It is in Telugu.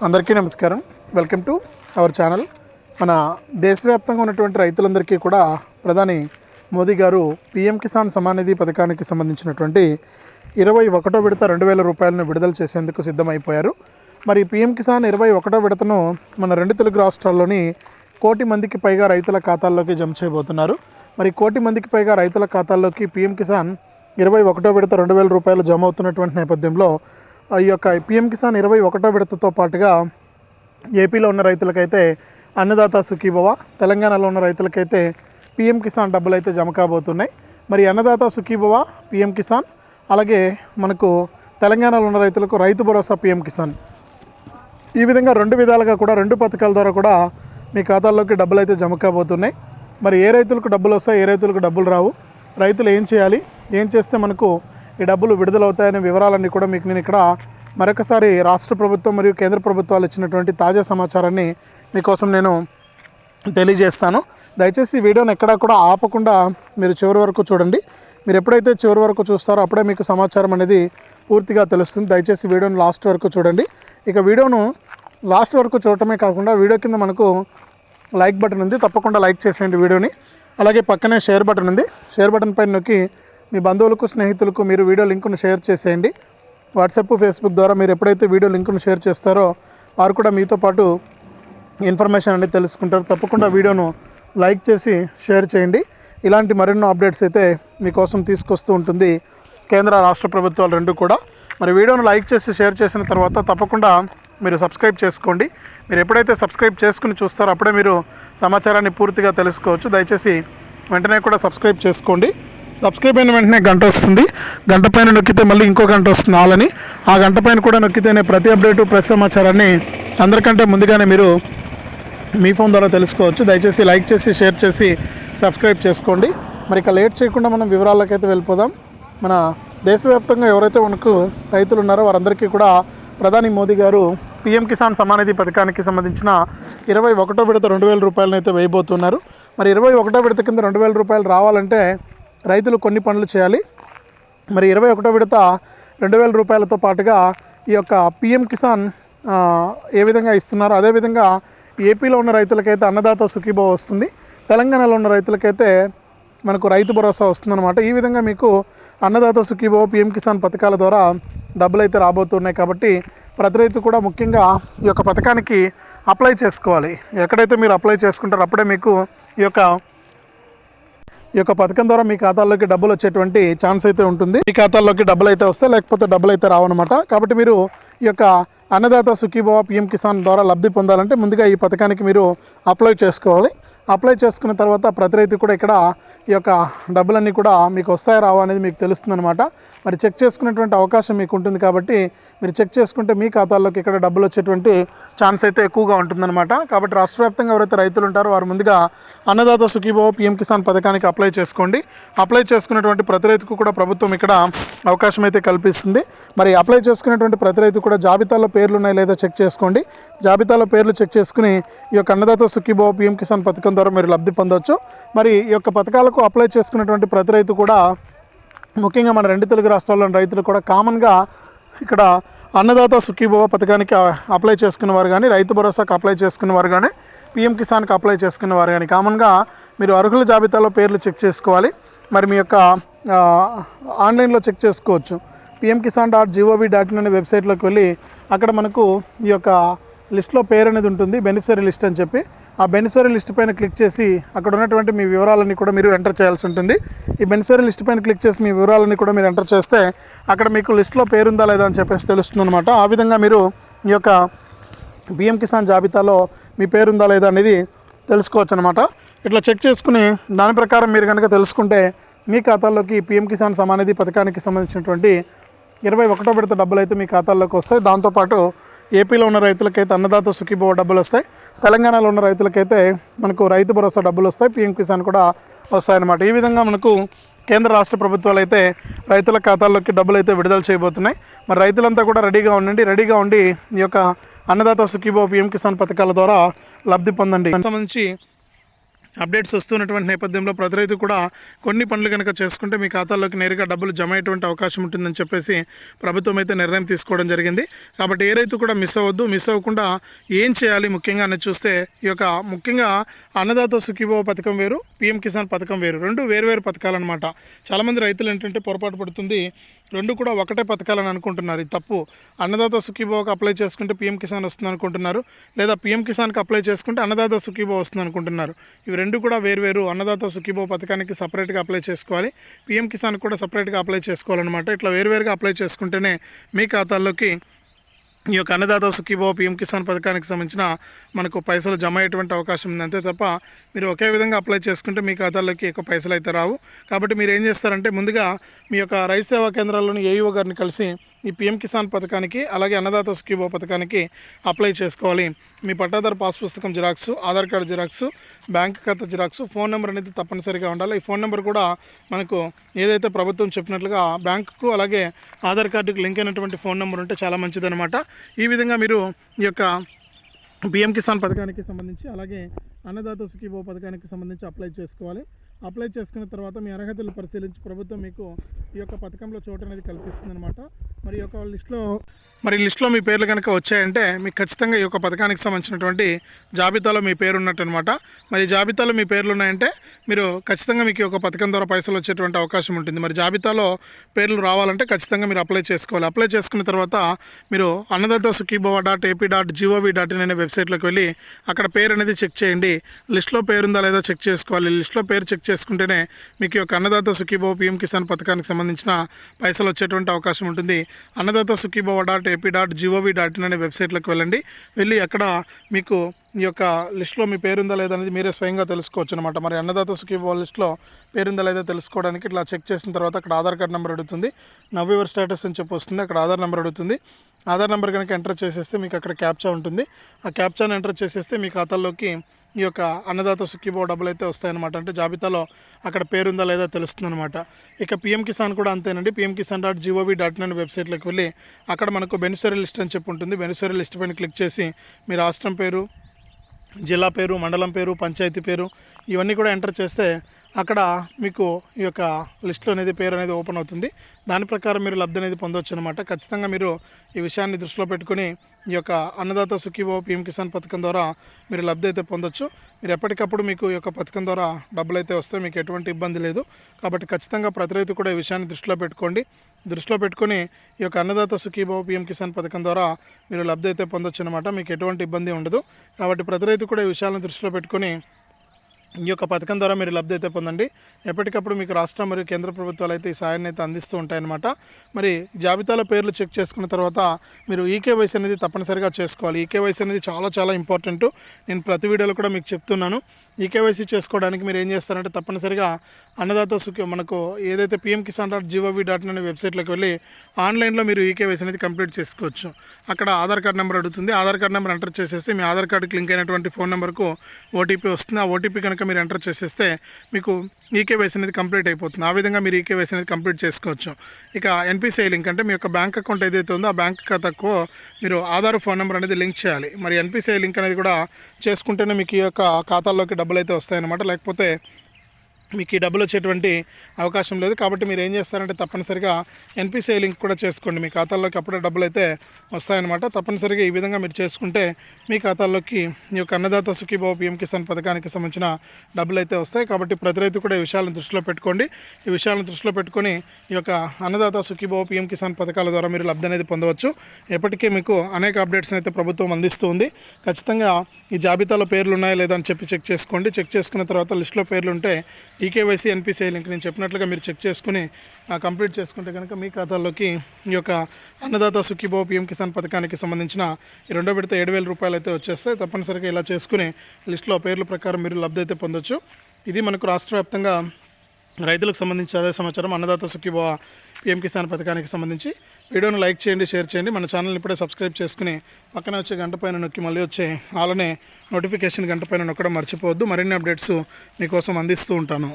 అందరికీ నమస్కారం. Welcome to our channel. మన దేశవ్యాప్తంగా ఉన్నటువంటి రైతులందరికీ కూడా ప్రధాని మోదీ గారు పీఎం కిసాన్ సమానిధి పథకానికి సంబంధించినటువంటి ఇరవై ఒకటో విడత రెండు వేల రూపాయలను విడుదల చేసేందుకు సిద్ధమైపోయారు. మరి పీఎం కిసాన్ ఇరవై ఒకటో విడతను మన రెండు తెలుగు రాష్ట్రాల్లోని కోటి మందికి పైగా రైతుల ఖాతాల్లోకి జమ చేయబోతున్నారు. మరి కోటి మందికి పైగా రైతుల ఖాతాల్లోకి పీఎం కిసాన్ ఇరవై ఒకటో విడత రెండు వేల రూపాయలు జమ అవుతున్నటువంటి నేపథ్యంలో ఈ యొక్క పిఎం కిసాన్ ఇరవై ఒకటో విడతతో పాటుగా ఏపీలో ఉన్న రైతులకైతే అన్నదాత సుఖీభవ తెలంగాణలో ఉన్న రైతులకైతే పిఎం కిసాన్ డబ్బులు అయితే జమ కాబోతున్నాయి. మరి అన్నదాత సుఖీభవ పిఎం కిసాన్ అలాగే మనకు తెలంగాణలో ఉన్న రైతులకు రైతు భరోసా పిఎం కిసాన్. ఈ విధంగా రెండు విధాలుగా కూడా రెండు పథకాల ద్వారా కూడా మీ ఖాతాల్లోకి డబ్బులు అయితే జమ కాబోతున్నాయి. మరి ఏ రైతులకు డబ్బులు వస్తాయి ఏ రైతులకు డబ్బులు రావు రైతులు ఏం చేయాలి ఏం చేస్తే మనకు ఈ డబ్బులు విడుదలవుతాయనే వివరాలన్నీ కూడా మీకు నేను ఇక్కడ మరొకసారి రాష్ట్ర ప్రభుత్వం మరియు కేంద్ర ప్రభుత్వాలు ఇచ్చినటువంటి తాజా సమాచారాన్ని మీకోసం నేను తెలియజేస్తాను. దయచేసి వీడియోని ఎక్కడా కూడా ఆపకుండా మీరు చివరి వరకు చూడండి. మీరు ఎప్పుడైతే చివరి వరకు చూస్తారో అప్పుడే మీకు సమాచారం అనేది పూర్తిగా తెలుస్తుంది. దయచేసి వీడియోను లాస్ట్ వరకు చూడండి. ఇక వీడియోను లాస్ట్ వరకు చూడటమే కాకుండా వీడియో కింద మనకు లైక్ బటన్ ఉంది. తప్పకుండా లైక్ చేసేయండి వీడియోని. అలాగే పక్కనే షేర్ బటన్ ఉంది. షేర్ బటన్ పైన నొక్కి మీ బంధువులకు స్నేహితులకు మీరు వీడియో లింకును షేర్ చేసేయండి. వాట్సాప్ ఫేస్బుక్ ద్వారా మీరు ఎప్పుడైతే వీడియో లింకును షేర్ చేస్తారో వారు కూడా మీతో పాటు ఇన్ఫర్మేషన్ అనేది తెలుసుకుంటారు. తప్పకుండా వీడియోను లైక్ చేసి షేర్ చేయండి. ఇలాంటి మరెన్నో అప్డేట్స్ అయితే మీకోసం తీసుకొస్తూ ఉంటుంది కేంద్ర రాష్ట్ర ప్రభుత్వాలు రెండు కూడా. మరి వీడియోను లైక్ చేసి షేర్ చేసిన తర్వాత తప్పకుండా మీరు సబ్స్క్రైబ్ చేసుకోండి. మీరు ఎప్పుడైతే సబ్స్క్రైబ్ చేసుకుని చూస్తారో అప్పుడే మీరు సమాచారాన్ని పూర్తిగా తెలుసుకోవచ్చు. దయచేసి వెంటనే కూడా సబ్స్క్రైబ్ చేసుకోండి. సబ్స్క్రైబ్ అయిన వెంటనే గంట వస్తుంది. గంట పైన నొక్కితే మళ్ళీ ఇంకో గంట వస్తుంది ఆలని ఆ గంట పైన కూడా నొక్కితేనే ప్రతి అప్డేటు ప్రతి సమాచారాన్ని అందరికంటే ముందుగానే మీరు మీ ఫోన్ ద్వారా తెలుసుకోవచ్చు. దయచేసి లైక్ చేసి షేర్ చేసి సబ్స్క్రైబ్ చేసుకోండి. మరి ఇక లేట్ చేయకుండా మనం వివరాలకైతే వెళ్ళిపోదాం. మన దేశవ్యాప్తంగా ఎవరైతే మనకు రైతులు ఉన్నారో వారందరికీ కూడా ప్రధాని మోదీ గారు పీఎం కిసాన్ సమానిధి పథకానికి సంబంధించిన ఇరవై ఒకటో విడత రెండు వేల రూపాయలను అయితే వేయబోతున్నారు. మరి ఇరవై ఒకటో విడత కింద రెండు వేల రూపాయలు రావాలంటే రైతులు కొన్ని పనులు చేయాలి. మరి ఇరవై ఒకటో విడత రెండు వేల రూపాయలతో పాటుగా ఈ యొక్క పిఎం కిసాన్ ఏ విధంగా ఇస్తున్నారో? అదేవిధంగా ఏపీలో ఉన్న రైతులకైతే అన్నదాత సుఖీభవ వస్తుంది. తెలంగాణలో ఉన్న రైతులకైతే మనకు రైతు భరోసా వస్తుందన్నమాట. ఈ విధంగా మీకు అన్నదాత సుఖీభో పిఎం కిసాన్ పథకాల ద్వారా డబ్బులు అయితే రాబోతున్నాయి కాబట్టి ప్రతి రైతు కూడా ముఖ్యంగా ఈ యొక్క పథకానికి అప్లై చేసుకోవాలి. ఎక్కడైతే మీరు అప్లై చేసుకుంటారో అప్పుడే మీకు ఈ యొక్క ఈ యొక్క పథకం ద్వారా మీ ఖాతాల్లోకి డబ్బులు వచ్చేటువంటి ఛాన్స్ అయితే ఉంటుంది. మీ ఖాతాల్లోకి డబ్బులు అయితే వస్తాయి లేకపోతే డబ్బులు అయితే రావన్నమాట. కాబట్టి మీరు ఈ యొక్క అన్నదాత సుఖీభవ పిఎం కిసాన్ ద్వారా లబ్ధి పొందాలంటే ముందుగా ఈ పథకానికి మీరు అప్లై చేసుకోవాలి. అప్లై చేసుకున్న తర్వాత ప్రతి రైతు కూడా ఇక్కడ ఈ యొక్క డబ్బులన్నీ కూడా మీకు వస్తాయా రావా అనేది మీకు తెలుస్తుందన్నమాట. మరి చెక్ చేసుకునేటువంటి అవకాశం మీకు ఉంటుంది కాబట్టి మీరు చెక్ చేసుకుంటే మీ ఖాతాల్లోకి ఇక్కడ డబ్బులు వచ్చేటువంటి ఛాన్స్ అయితే ఎక్కువగా ఉంటుందన్నమాట. కాబట్టి రాష్ట్ర వ్యాప్తంగా ఎవరైతే రైతులు ఉంటారో వారు ముందుగా అన్నదాత సుఖీభావ పిఎం కిసాన్ పథకానికి అప్లై చేసుకోండి. అప్లై చేసుకున్నటువంటి ప్రతి రైతుకు కూడా ప్రభుత్వం ఇక్కడ అవకాశం అయితే కల్పిస్తుంది. మరి అప్లై చేసుకునేటువంటి ప్రతి రైతు కూడా జాబితాలో పేర్లు ఉన్నాయి లేదా చెక్ చేసుకోండి. జాబితాలో పేర్లు చెక్ చేసుకుని ఈ యొక్క అన్నదాత సుఖీభావ పిఎం కిసాన్ పథకం ద్వారా మీరు లబ్ధి పొందవచ్చు మరి ఈ యొక్క పథకాలకు అప్లై చేసుకున్నటువంటి ప్రతి రైతు కూడా ముఖ్యంగా మన రెండు తెలుగు రాష్ట్రాల్లోని రైతులు కూడా కామన్గా ఇక్కడ అన్నదాత సుఖీభవ పథకానికి అప్లై చేసుకున్నవారు కానీ రైతు భరోసాకు అప్లై చేసుకున్నవారు కానీ పిఎం కిసాన్కి అప్లై చేసుకున్నవారు కానీ కామన్గా మీరు అర్హుల జాబితాలో పేర్లు చెక్ చేసుకోవాలి. మరి మీ యొక్క ఆన్లైన్లో చెక్ చేసుకోవచ్చు. PM Kisan dot GOV dot in అనే వెబ్సైట్లోకి వెళ్ళి అక్కడ మనకు ఈ యొక్క లిస్ట్లో పేరు అనేది ఉంటుంది బెనిఫిషరీ లిస్ట్ అని చెప్పి. ఆ బెనిఫిషరీ లిస్ట్ పైన క్లిక్ చేసి అక్కడ ఉన్నటువంటి మీ వివరాలన్నీ కూడా మీరు ఎంటర్ చేయాల్సి ఉంటుంది. ఈ బెనిఫిషరీ లిస్ట్ పైన క్లిక్ చేసి మీ వివరాలన్నీ కూడా మీరు ఎంటర్ చేస్తే అక్కడ మీకు లిస్ట్లో పేరుందా లేదా అని చెప్పేసి తెలుస్తుంది అనమాట ఆ విధంగా మీరు ఈ యొక్క పిఎం కిసాన్ జాబితాలో మీ పేరుందా లేదా అనేది తెలుసుకోవచ్చు అనమాట ఇట్లా చెక్ చేసుకుని దాని ప్రకారం మీరు కనుక తెలుసుకుంటే మీ ఖాతాల్లోకి పిఎం కిసాన్ సమానిధి పథకానికి సంబంధించినటువంటి ఇరవై ఒకటో విడత డబ్బులు అయితే మీ ఖాతాల్లోకి వస్తాయి. దాంతోపాటు ఏపీలో ఉన్న రైతులకైతే అన్నదాత సుఖీభవ డబ్బులు వస్తాయి. తెలంగాణలో ఉన్న రైతులకైతే మనకు రైతు భరోసా డబ్బులు వస్తాయి. పిఎం కిసాన్ కూడా వస్తాయన్నమాట. ఈ విధంగా మనకు కేంద్ర రాష్ట్ర ప్రభుత్వాలు అయితే రైతుల ఖాతాల్లోకి డబ్బులు అయితే విడుదల చేయబోతున్నాయి. మరి రైతులంతా కూడా రెడీగా ఉండండి. రెడీగా ఉండి ఈ యొక్క అన్నదాత సుఖీభవ పిఎం కిసాన్ పథకాల ద్వారా లబ్ధి పొందండి. సంబంధించి అప్డేట్స్ వస్తున్నటువంటి నేపథ్యంలో ప్రతి రైతు కూడా కొన్ని పనులు కనుక చేసుకుంటే మీ ఖాతాల్లోకి నేరుగా డబ్బులు జమ అయ్యేటువంటి అవకాశం ఉంటుందని చెప్పేసి ప్రభుత్వం అయితే నిర్ణయం తీసుకోవడం జరిగింది. కాబట్టి ఏ రైతు కూడా మిస్ అవ్వద్దు. మిస్ అవ్వకుండా ఏం చేయాలి ముఖ్యంగా అని చూస్తే ఈ యొక్క ముఖ్యంగా అన్నదాత సుఖీభవ పథకం వేరు పిఎం కిసాన్ పథకం వేరు. రెండు వేరు వేరు పథకాలు అనమాట చాలామంది రైతులు ఏంటంటే పొరపాటు పడుతుంది. రెండు కూడా ఒకటే పథకాలని అనుకుంటున్నారు. ఇది తప్పు. అన్నదాత సుఖీభావకు అప్లై చేసుకుంటే పిఎం కిసాన్ వస్తుంది అనుకుంటున్నారు. లేదా పిఎం కిసాన్కి అప్లై చేసుకుంటే అన్నదాత సుఖీభావ వస్తుంది అనుకుంటున్నారు. ఇవి రెండు కూడా వేరువేరు అన్నదాత సుఖీభావ పథకానికి సపరేట్గా అప్లై చేసుకోవాలి. పిఎం కిసాన్ కూడా సపరేట్గా అప్లై చేసుకోవాలన్నమాట. ఇట్లా వేరువేరుగా అప్లై చేసుకుంటేనే మీ ఖాతాల్లోకి ఈ యొక్క అన్నదాత సుఖీభావ పిఎం కిసాన్ పథకానికి సంబంధించిన మనకు పైసలు జమ అయ్యేటువంటి అవకాశం ఉంది. అంతే తప్ప మీరు ఒకే విధంగా అప్లై చేసుకుంటే మీ ఖాతాలోకి ఎక్కువ పైసలు అయితే రావు. కాబట్టి మీరు ఏం చేస్తారంటే ముందుగా మీ యొక్క రైతు సేవా కేంద్రాల్లోని ఏఈఓ గారిని కలిసి ఈ పిఎం కిసాన్ పథకానికి అలాగే అన్నదాత సుఖీభవ పథకానికి అప్లై చేసుకోవాలి. మీ పట్టాదారు పాస్ పుస్తకం xerox Aadhaar card xerox bank ఖాతా జిరాక్స్ ఫోన్ నెంబర్ అనేది తప్పనిసరిగా ఉండాలి. ఈ ఫోన్ నెంబర్ కూడా మనకు ఏదైతే ప్రభుత్వం చెప్పినట్లుగా బ్యాంకుకు అలాగే ఆధార్ కార్డుకు లింక్ అయినటువంటి ఫోన్ నెంబర్ ఉంటే చాలా మంచిదన్నమాట. ఈ విధంగా మీరు ఈ యొక్క పిఎం కిసాన్ పథకానికి సంబంధించి అలాగే అన్నదాత సుఖీభో పథకానికి సంబంధించి అప్లై చేసుకోవాలి. అప్లై చేసుకున్న తర్వాత మీ అర్హతలు పరిశీలించి ప్రభుత్వం మీకు ఈ యొక్క పథకంలో చోటు అనేది కల్పిస్తుంది అనమాట మరి యొక్క లిస్టులో మరి లిస్టులో మీ పేర్లు కనుక వచ్చాయంటే మీకు ఖచ్చితంగా ఈ యొక్క పథకానికి సంబంధించినటువంటి జాబితాలో మీ పేరు ఉన్నట్టు అనమాట మరి జాబితాలో మీ పేర్లు ఉన్నాయంటే మీరు ఖచ్చితంగా మీకు ఈ యొక్క పథకం ద్వారా పైసలు వచ్చేటువంటి అవకాశం ఉంటుంది. మరి జాబితాలో పేర్లు రావాలంటే ఖచ్చితంగా మీరు అప్లై చేసుకోవాలి. అప్లై చేసుకున్న తర్వాత మీరు Annadata Sukhibhava dot AP dot GOV dot in అనే వెబ్సైట్లోకి వెళ్ళి అక్కడ పేరు అనేది చెక్ చేయండి. లిస్ట్లో పేరుందా లేదో చెక్ చేసుకోవాలి. లిస్ట్లో పేరు చెక్ చేసుకుంటేనే మీకు ఈ యొక్క అన్నదాత సుఖీభవ పిఎం కిసాన్ పథకానికి సంబంధించిన పైసలు వచ్చేటువంటి అవకాశం ఉంటుంది. Annadata Sukhibhava dot AP dot GOV dot in అనే వెబ్సైట్లోకి వెళ్ళండి. వెళ్ళి అక్కడ మీకు ఈ యొక్క లిస్ట్లో మీ పేరుందా లేదా అనేది మీరే స్వయంగా తెలుసుకోవచ్చు అనమాట మరి అన్నదాత సుఖీభవ లిస్ట్లో పేరుందా లేదా తెలుసుకోవడానికి ఇట్లా చెక్ చేసిన తర్వాత అక్కడ ఆధార్ కార్డ్ నెంబర్ అడుగుతుంది. నవ్యూవర్ స్టేటస్ అని చెప్పి వస్తుంది. అక్కడ ఆధార్ నెంబర్ అడుగుతుంది. ఆధార్ నెంబర్ కనుక ఎంటర్ చేసేస్తే మీకు అక్కడ క్యాప్చా ఉంటుంది. ఆ క్యాప్చాను ఎంటర్ చేసేస్తే మీ ఖాతాలోకి ఈ యొక్క అన్నదాత సుఖీభో డబ్బులు అయితే వస్తాయన్నమాట. అంటే జాబితాలో అక్కడ పేరుందా లేదా తెలుస్తుంది అనమాట ఇక పిఎం కిసాన్ కూడా అంతేనండి. PM Kisan dot GOV dot in వెబ్సైట్లోకి వెళ్ళి అక్కడ మనకు బెనిఫిషరీ లిస్ట్ అని చెప్పి ఉంటుంది. బెనిఫిషరీ లిస్ట్ పైన క్లిక్ చేసి మీ రాష్ట్రం పేరు జిల్లా పేరు మండలం పేరు పంచాయతీ పేరు ఇవన్నీ కూడా ఎంటర్ చేస్తే అక్కడ మీకు ఈ యొక్క లిస్ట్లో అనేది పేరు అనేది ఓపెన్ అవుతుంది. దాని ప్రకారం మీరు లబ్ధి అనేది పొందవచ్చు అనమాట ఖచ్చితంగా మీరు ఈ విషయాన్ని దృష్టిలో పెట్టుకుని ఈ యొక్క అన్నదాత సుఖీభో పిఎం కిసాన్ పథకం ద్వారా మీరు లబ్ధి అయితే పొందొచ్చు. మీరు ఎప్పటికప్పుడు మీకు ఈ యొక్క పథకం ద్వారా డబ్బులు అయితే వస్తే మీకు ఎటువంటి ఇబ్బంది లేదు. కాబట్టి ఖచ్చితంగా ప్రతి రైతు కూడా ఈ విషయాన్ని దృష్టిలో పెట్టుకోండి. దృష్టిలో పెట్టుకొని ఈ యొక్క అన్నదాత సుఖీభావ పిఎం కిసాన్ పథకం ద్వారా మీరు లబ్ధి అయితే పొందొచ్చు అనమాట మీకు ఎటువంటి ఇబ్బంది ఉండదు. కాబట్టి ప్రతి రైతు కూడా ఈ విషయాలను దృష్టిలో పెట్టుకొని ఈ యొక్క పథకం ద్వారా మీరు లబ్ధి అయితే పొందండి. ఎప్పటికప్పుడు మీకు రాష్ట్ర మరియు కేంద్ర ప్రభుత్వాలు అయితే ఈ సాయాన్ని అయితే అందిస్తూ ఉంటాయన్నమాట. మరి జాబితాలో పేర్లు చెక్ చేసుకున్న తర్వాత మీరు ఈకేవైసీ అనేది తప్పనిసరిగా చేసుకోవాలి. ఈకేవైసీ అనేది చాలా చాలా ఇంపార్టెంట్. నేను ప్రతి వీడియోలో కూడా మీకు చెప్తున్నాను. ఈ కేవైసీ చేసుకోవడానికి మీరు ఏం చేస్తారంటే తప్పనిసరిగా అన్నదాత సుఖ మనకు ఏదైతే PM Kisan dot GOV dot in అనే వెబ్సైట్లోకి వెళ్ళి ఆన్లైన్లో మీరు ఈకేవైసీ అనేది కంప్లీట్ చేసుకోవచ్చు. అక్కడ ఆధార్ కార్డ్ నెంబర్ అడుగుతుంది. ఆధార్ కార్డ్ నెంబర్ ఎంటర్ చేసేస్తే మీ ఆధార్ కార్డుకి లింక్ అయినటువంటి ఫోన్ నెంబర్కు ఓటీపీ వస్తుంది. ఆ ఓటీపీ కనుక మీరు ఎంటర్ చేసేస్తే మీకు ఈకేవైసీ అనేది కంప్లీట్ అయిపోతుంది. ఆ విధంగా మీరు ఈకేవైసీ అనేది కంప్లీట్ చేసుకోవచ్చు. ఇక ఎన్పిసిఐ లింక్ అంటే మీ యొక్క బ్యాంక్ అకౌంట్ ఏదైతే ఉందో ఆ బ్యాంక్ ఖాతాకు మీరు ఆధార్ ఫోన్ నెంబర్ అనేది లింక్ చేయాలి. మరి ఎన్పిసిఐ లింక్ అనేది కూడా చేసుకుంటేనే మీకు ఈ యొక్క ఖాతాల్లోకి డబ్బులు అయితే వస్తాయన్నమాట. లేకపోతే మీకు ఈ డబ్బులు వచ్చేటువంటి అవకాశం లేదు. కాబట్టి మీరు ఏం చేస్తారంటే తప్పనిసరిగా ఎన్పిసిఐ లింక్ కూడా చేసుకోండి. మీ ఖాతాల్లోకి అప్పుడే డబ్బులు అయితే వస్తాయన్నమాట. తప్పనిసరిగా ఈ విధంగా మీరు చేసుకుంటే మీ ఖాతాల్లోకి ఈ యొక్క అన్నదాత సుఖీభావ పిఎం కిసాన్ పథకానికి సంబంధించిన డబ్బులు అయితే వస్తాయి. కాబట్టి ప్రతి రైతు కూడా ఈ విషయాలను దృష్టిలో పెట్టుకోండి. ఈ విషయాలను దృష్టిలో పెట్టుకొని ఈ యొక్క అన్నదాత సుఖీభావ పిఎం కిసాన్ పథకాల ద్వారా మీరు లబ్ధి అనేది పొందవచ్చు. ఎప్పటికీ మీకు అనేక అప్డేట్స్ని అయితే ప్రభుత్వం అందిస్తుంది ఖచ్చితంగా ఈ జాబితాలో పేర్లు ఉన్నాయా లేదా అని చెప్పి చెక్ చేసుకోండి. చెక్ చేసుకున్న తర్వాత లిస్ట్లో పేర్లు ఉంటే ఈకేవైసీ ఎన్పిసిఐ లింక్ నేను చెప్పినట్లుగా మీరు చెక్ చేసుకుని కంప్లీట్ చేసుకుంటే కనుక మీ ఖాతాల్లోకి ఈ యొక్క అన్నదాత సుఖీభో పిఎం కిసాన్ పథకానికి సంబంధించిన ఈ రెండో విడత ఏడు వేల రూపాయలు అయితే వచ్చేస్తాయి. తప్పనిసరిగా ఇలా చేసుకుని లిస్టులో పేర్ల ప్రకారం మీరు లబ్ధి అయితే పొందొచ్చు. ఇది మనకు రాష్ట్ర వ్యాప్తంగా రైతులకు సంబంధించి అదే సమాచారం అన్నదాత సుఖీభావ పిఎం కిసాన్ పథకానికి సంబంధించి. వీడియోను లైక్ చేయండి షేర్ చేయండి. మన ఛానల్ని ఇప్పుడే సబ్స్క్రైబ్ చేసుకుని పక్కన వచ్చే గంట పైన నొక్కి మళ్ళీ వచ్చే అలానే నోటిఫికేషన్ గంట పైన నొక్కడం మర్చిపోవద్దు. మరిన్ని అప్డేట్స్ మీకోసం అందిస్తూ ఉంటాను.